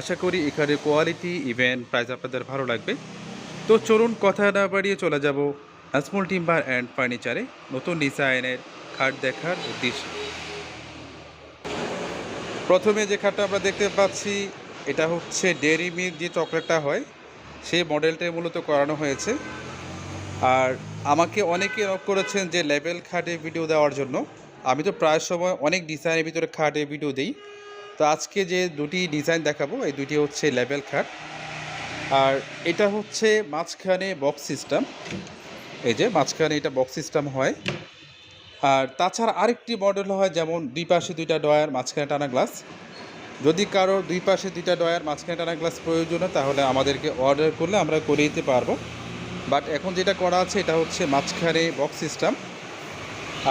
আশা করি এখানে quality event price আপনাদের ভালো লাগবে। তো চলুন কথা না বাড়িয়ে চলে যাব নাজমুল টিম্বার অ্যান্ড ফার্নিচারে নতুন ডিজাইনের খাট দেখার উদ্দেশ্যে। প্রথমে যে খাটটা আমরা দেখতে পাচ্ছি, এটা হচ্ছে ডেরি মিল্ক যে চকলেটটা হয়, সেই মডেলটাই মূলত করানো হয়েছে। আর আমাকে অনেকে নক করেছেন যে লেভেল খাটে ভিডিও দেওয়ার জন্য। আমি তো প্রায় সময় অনেক ডিজাইনের ভিতরে খাটে ভিডিও দিই। তো আজকে যে দুটি ডিজাইন দেখাবো, এই দুটি হচ্ছে লেভেল খাট। আর এটা হচ্ছে মাঝখানে বক্স সিস্টেম এই যে মাঝখানে এটা বক্স সিস্টেম হয়। আর তাছাড়া আরেকটি মডেল হয়, যেমন দুই পাশে দুইটা ডয়ার মাঝখানে টানা গ্লাস যদি কারোর দুই পাশে দুইটা ডয়ার মাঝখানে টানা গ্লাস প্রয়োজন তাহলে আমাদেরকে অর্ডার করলে আমরা করে দিতে পারব। বাট এখন যেটা করা আছে, এটা হচ্ছে মাঝখানে বক্স সিস্টেম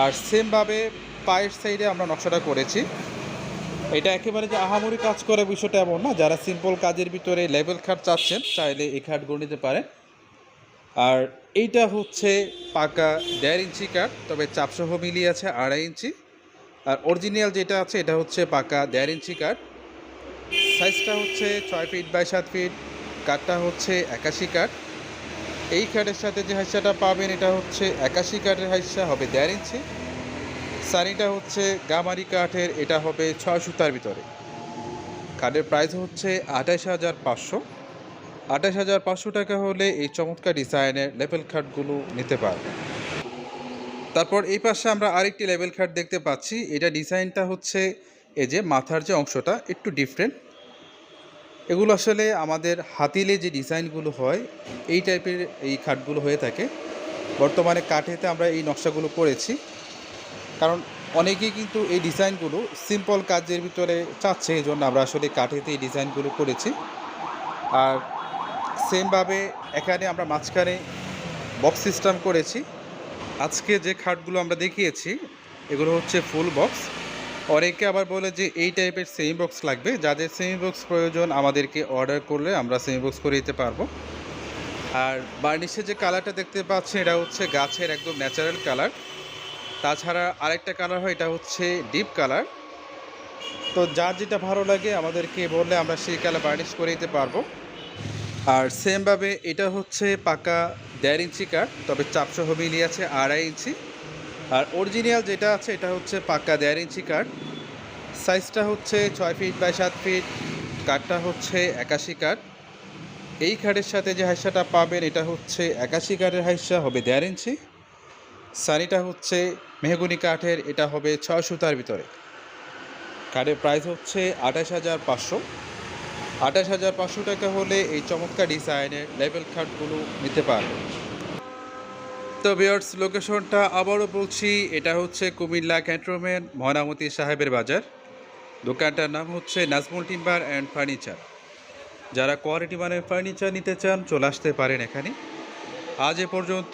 আর সেমভাবে পায়ের সাইডে আমরা নকশাটা করেছি। এটা একেবারে যে আহামরি কাজ করে বিষয়টা এমন না। যারা সিম্পল কাজের ভিতরে লেভেল খাট চাচ্ছেন, চাইলে এই খাটগুলো নিতে পারেন। আর এইটা হচ্ছে পাকা দেড় ইঞ্চি কাঠ, তবে চাপসহ মিলিয়ে আছে আড়াই ইঞ্চি। আর অরিজিনাল যেটা আছে, এটা হচ্ছে পাকা দেড় ইঞ্চি কাঠ। সাইজটা হচ্ছে ছয় ফিট বাই সাত ফিট কাঠটা হচ্ছে একাশি কাঠ। এই কাঠের সাথে যে হাইসাটা পাবেন, এটা হচ্ছে একাশি কাঠের হাইসা, হবে দেড় ইঞ্চি। সানিটা হচ্ছে গামারি কাঠের, এটা হবে ছয় সুতার ভিতরে। কাঠের প্রাইস হচ্ছে আঠাশ হাজার পাঁচশো। আঠাশ হাজার পাঁচশো টাকা হলে এই চমৎকার ডিজাইনের লেভেল খাটগুলো নিতে পারবে। তারপর এই পাশে আমরা আরেকটি লেভেল খাট দেখতে পাচ্ছি। এটা ডিজাইনটা হচ্ছে এই যে মাথার যে অংশটা, একটু ডিফারেন্ট এগুলো আসলে আমাদের হাতিলে যে ডিজাইনগুলো হয়, এই টাইপের এই খাটগুলো হয়ে থাকে। বর্তমানে কাঠেতে আমরা এই নকশাগুলো করেছি। কারণ অনেকেই কিন্তু এই ডিজাইনগুলো সিম্পল কাজের ভিতরে চাচ্ছে, এই জন্য আমরা আসলে কাঠেতে এই ডিজাইনগুলো করেছি। আর সেমভাবে এখানে আমরা মাঝখানে বক্স সিস্টেম করেছি। আজকে যে খাটগুলো আমরা দেখিয়েছি, এগুলো হচ্ছে ফুল বক্স অনেকে আবার বলে যে এই টাইপের সেমি বক্স লাগবে। যাদের সেমি বক্স প্রয়োজন, আমাদেরকে অর্ডার করলে আমরা সেমি বক্স করে দিতে পারব। আর বার্নিশের যে কালারটা দেখতে পাচ্ছেন, এটা হচ্ছে গাছের একদম ন্যাচারাল কালার তাছাড়া আরেকটা কালার হয়, এটা হচ্ছে ডিপ কালার তো যার যেটা ভালো লাগে আমাদেরকে বললে আমরা সেই কালার বার্নিশ করে দিতে পারব। আর সেমভাবে এটা হচ্ছে পাকা দেড় ইঞ্চি কাঠ তবে চাপসহ মিলিয়ে আছে আড়াই ইঞ্চি। আর অরিজিনাল যেটা আছে, এটা হচ্ছে পাকা দেড় ইঞ্চি কাঠ সাইজটা হচ্ছে ছয় ফিট বাই সাত ফিট কাঠটা হচ্ছে একাশি কাঠ এই কাঠের সাথে যে হাইসাটা পাবেন, এটা হচ্ছে একাশি কাঠের হাইসা, হবে দেড় ইঞ্চি। সানিটা হচ্ছে মেহগুনি কাঠের, এটা হবে ছয় সুতার ভিতরে। কাঠের প্রাইস হচ্ছে আঠাশ হাজার পাঁচশো। আঠাশ হাজার পাঁচশো টাকা হলে এই চমৎকার ডিজাইনের লেভেল খাটগুলো নিতে পারবে। তো বিয়ার্স লোকেশনটা আবারও বলছি, এটা হচ্ছে কুমিল্লা ক্যান্টনমেন্ট ময়নামতি সাহেবের বাজার। দোকানটার নাম হচ্ছে নাজমুল টিম্বার অ্যান্ড ফার্নিচার যারা কোয়ালিটি মানের ফার্নিচার নিতে চান, চলে আসতে পারেন এখানে। আজ এ পর্যন্ত